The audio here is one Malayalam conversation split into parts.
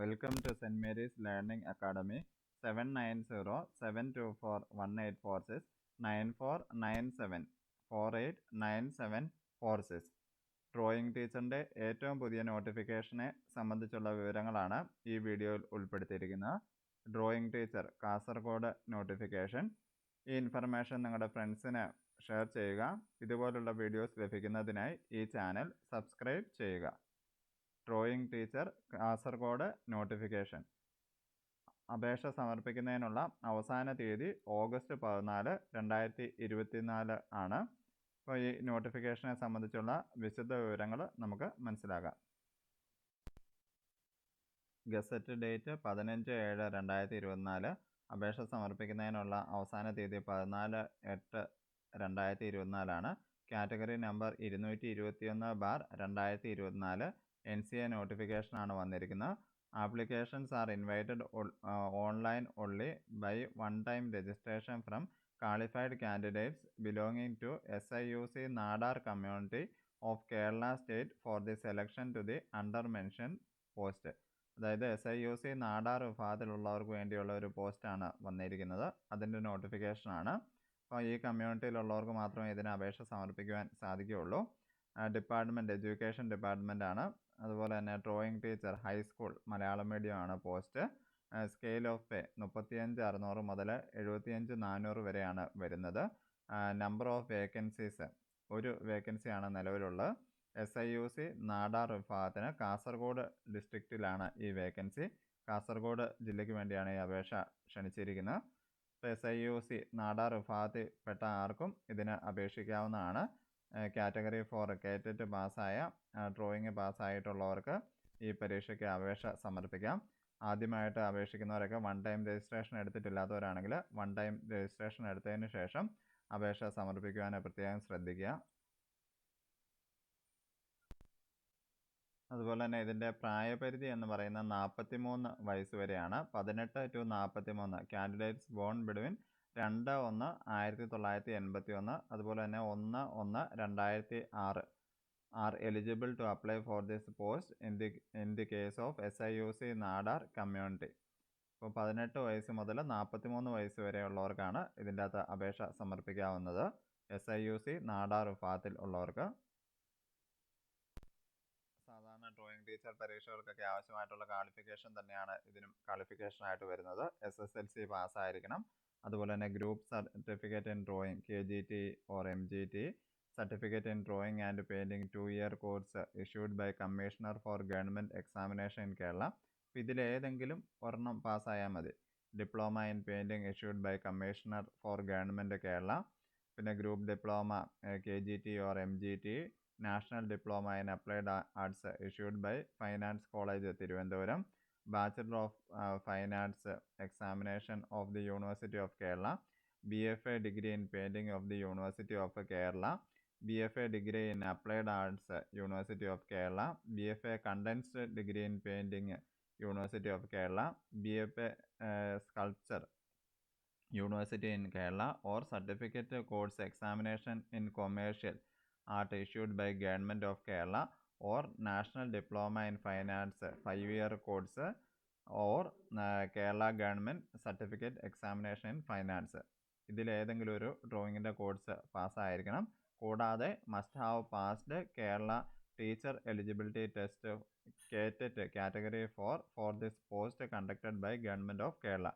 Welcome to Saint Mary's Learning Academy seven nine zero seven two four one eight four six nine four nine seven four eight nine seven four six drawing ടീച്ചറിന്റെ ഏറ്റവും പുതിയ നോട്ടിഫിക്കേഷനെ സംബന്ധിച്ചുള്ള വിവരങ്ങളാണ് ഈ വീഡിയോയിൽ ഉൾപ്പെടുത്തിയിരിക്കുന്നത്. ഡ്രോയിങ് ടീച്ചർ കാസർഗോഡ് നോട്ടിഫിക്കേഷൻ ഈ ഇൻഫർമേഷൻ നിങ്ങളുടെ ഫ്രണ്ട്സിന് ഷെയർ ചെയ്യുക. ഇതുപോലുള്ള വീഡിയോസ് ലഭിക്കുന്നതിനായി ഈ ചാനൽ സബ്സ്ക്രൈബ് ചെയ്യുക. ഡ്രോയിങ് ടീച്ചർ കാസർഗോഡ് നോട്ടിഫിക്കേഷൻ അപേക്ഷ സമർപ്പിക്കുന്നതിനുള്ള അവസാന തീയതി ഓഗസ്റ്റ് പതിനാല് രണ്ടായിരത്തി ഇരുപത്തിനാല് ആണ്. അപ്പോൾ ഈ നോട്ടിഫിക്കേഷനെ സംബന്ധിച്ചുള്ള വിശദ വിവരങ്ങൾ നമുക്ക് മനസ്സിലാക്കാം. ഗസറ്റ് ഡേറ്റ് പതിനഞ്ച് ഏഴ് രണ്ടായിരത്തി ഇരുപത്തിനാല് അപേക്ഷ സമർപ്പിക്കുന്നതിനുള്ള അവസാന തീയതി പതിനാല് എട്ട് രണ്ടായിരത്തി ഇരുപത്തിനാലാണ് കാറ്റഗറി നമ്പർ ഇരുന്നൂറ്റി ഇരുപത്തിയൊന്ന് ബാർ രണ്ടായിരത്തി ഇരുപത്തിനാല് എൻ സി എ നോട്ടിഫിക്കേഷനാണ് വന്നിരിക്കുന്നത്. Applications are invited online only by one time registration from qualified candidates belonging to S I U C Nadar community of Kerala state for the selection to the under mention post അതായത് S I U C Nadar വിഭാഗത്തിലുള്ളവർക്ക് വേണ്ടിയുള്ള ഒരു പോസ്റ്റാണ് വന്നിരിക്കുന്നത്. അതിന്റെ നോട്ടിഫിക്കേഷനാണ് അപ്പോൾ ഈ കമ്മ്യൂണിറ്റിയിലുള്ളവർക്ക് മാത്രമേ ഇതിന് അപേക്ഷ സമർപ്പിക്കുവാൻ സാധിക്കുകയുള്ളൂ. ഡിപ്പാർട്ട്മെന്റ് എഡ്യൂക്കേഷൻ ആണ്. അതുപോലെ തന്നെ drawing teacher high school Malayalam medium ആണ് പോസ്റ്റ് സ്കെയിൽ ഓഫ് പേ മുപ്പത്തിയഞ്ച് അറുന്നൂറ് മുതൽ എഴുപത്തിയഞ്ച് നാനൂറ് വരെയാണ് വരുന്നത്. നമ്പർ ഓഫ് വേക്കൻസീസ് ഒരു വേക്കൻസിയാണ് നിലവിലുള്ളത്. S I U C Nadar വിഭാഗത്തിന് കാസർഗോഡ് ഡിസ്ട്രിക്റ്റിലാണ് ഈ വേക്കൻസി കാസർഗോഡ് ജില്ലയ്ക്ക് വേണ്ടിയാണ് ഈ അപേക്ഷ ക്ഷണിച്ചിരിക്കുന്നത്. S I U C Nadar വിഭാഗത്തിൽപ്പെട്ട ആർക്കും ഇതിന് അപേക്ഷിക്കാവുന്നതാണ്. കാറ്റഗറി ഫോർ കേറ്ററ്റ് പാസ്സായ ഡ്രോയിങ് പാസ്സായിട്ടുള്ളവർക്ക് ഈ പരീക്ഷയ്ക്ക് അപേക്ഷ സമർപ്പിക്കാം. ആദ്യമായിട്ട് അപേക്ഷിക്കുന്നവരൊക്കെ വൺ ടൈം രജിസ്ട്രേഷൻ എടുത്തിട്ടില്ലാത്തവരാണെങ്കിൽ വൺ ടൈം രജിസ്ട്രേഷൻ എടുത്തതിന് ശേഷം അപേക്ഷ സമർപ്പിക്കുവാൻ പ്രത്യേകം ശ്രദ്ധിക്കുക. അതുപോലെ തന്നെ ഇതിന്റെ പ്രായപരിധി എന്ന് പറയുന്നത് നാൽപ്പത്തി മൂന്ന് വയസ്സ് വരെയാണ്. പതിനെട്ട് ടു നാൽപ്പത്തി മൂന്ന് കാൻഡിഡേറ്റ്സ് ബോൺ ബിഡ്വിൻ രണ്ട് ഒന്ന് ആയിരത്തി തൊള്ളായിരത്തി എൺപത്തി ഒന്ന് അതുപോലെ തന്നെ ഒന്ന് ഒന്ന് രണ്ടായിരത്തി ആറ്. Are eligible to apply for this post in the in the case of S I U C Nadar community ഇപ്പോൾ പതിനെട്ട് വയസ്സ് മുതൽ നാൽപ്പത്തി മൂന്ന് വയസ്സ് വരെയുള്ളവർക്കാണ് ഇതിന്റെ അകത്ത് അപേക്ഷ സമർപ്പിക്കാവുന്നത്. S I U C Nadar വിഭാഗത്തിൽ ഉള്ളവർക്ക് സാധാരണ ഡ്രോയിങ് ടീച്ചർ പരീക്ഷകൾക്കൊക്കെ ആവശ്യമായിട്ടുള്ള ക്വാളിഫിക്കേഷൻ തന്നെയാണ് ഇതിനും ക്വാളിഫിക്കേഷനായിട്ട് വരുന്നത്. എസ് എസ് എൽ സി പാസ്സായിരിക്കണം അതുപോലെ തന്നെ group certificate in drawing K G T or M G T. Certificate in drawing and painting two year course issued by commissioner for government examination in Kerala. അപ്പോൾ ഇതിലേതെങ്കിലും ഒരെണ്ണം പാസ്സായാൽ മതി. Diploma in painting issued by commissioner for government Kerala. പിന്നെ group diploma K G T or M G T. National diploma in applied arts issued by finance college Thiruvananthapuram. Bachelor of uh, Fine Arts examination of the University of Kerala, BFA degree in painting of the University of Kerala, BFA degree in applied arts, University of Kerala, BFA condensed degree in painting, University of Kerala, BFA uh, sculpture, University in Kerala, or certificate course examination in commercial art issued by Government of Kerala or national diploma in finance five year course or Kerala government certificate examination in finance ഇതിലേതെങ്കിലും ഒരു ഡ്രോയിങ്ങിന്റെ കോഴ്സ് പാസ്സായിരിക്കണം കൂടാതെ must have passed Kerala teacher eligibility test KTET category four for this post conducted by government of Kerala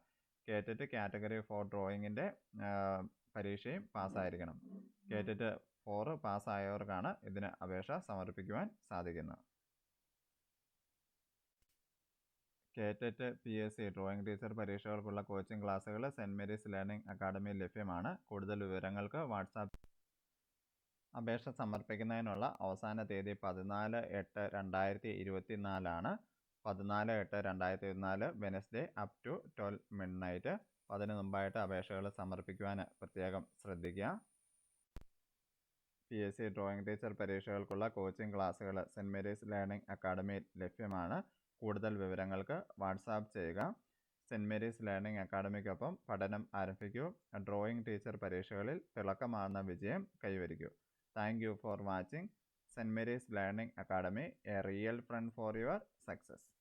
KTET category four ഡ്രോയിങ്ങിന്റെ പരീക്ഷയും പാസ്സായിരിക്കണം കേറ്ററ്റ് ഫോർ പാസ്സായവർക്കാണ് ഇതിന് അപേക്ഷ സമർപ്പിക്കുവാൻ സാധിക്കുന്നത്. KTET P S C drawing teacher പരീക്ഷകൾക്കുള്ള coaching ക്ലാസ്സുകൾ സെന്റ് മേരീസ് ലേണിംഗ് അക്കാഡമിയിൽ ലഭ്യമാണ്. കൂടുതൽ വിവരങ്ങൾക്ക് വാട്സാപ്പ് അപേക്ഷ സമർപ്പിക്കുന്നതിനുള്ള അവസാന തീയതി പതിനാല് എട്ട് രണ്ടായിരത്തി ഇരുപത്തി നാലാണ് പതിനാല് എട്ട് രണ്ടായിരത്തി ഇരുപത്തിനാല് Wednesday up to twelve midnight അതിന് മുമ്പായിട്ട് അപേക്ഷകൾ സമർപ്പിക്കുവാൻ പ്രത്യേകം ശ്രദ്ധിക്കുക. P S C drawing teacher പരീക്ഷകൾക്കുള്ള coaching ക്ലാസ്സുകൾ സെന്റ് മേരീസ് ലേണിംഗ് അക്കാഡമിയിൽ ലഭ്യമാണ്. കൂടുതൽ വിവരങ്ങൾക്ക് വാട്സാപ്പ് ചെയ്യുക. സെന്റ് മേരീസ് ലേണിംഗ് അക്കാഡമിക്കൊപ്പം പഠനം ആരംഭിക്കൂ. ഡ്രോയിങ് ടീച്ചർ പരീക്ഷകളിൽ തിളക്കമാർന്ന വിജയം കൈവരിക്കൂ. Thank you for watching Saint Mary's Learning Academy a real friend for your success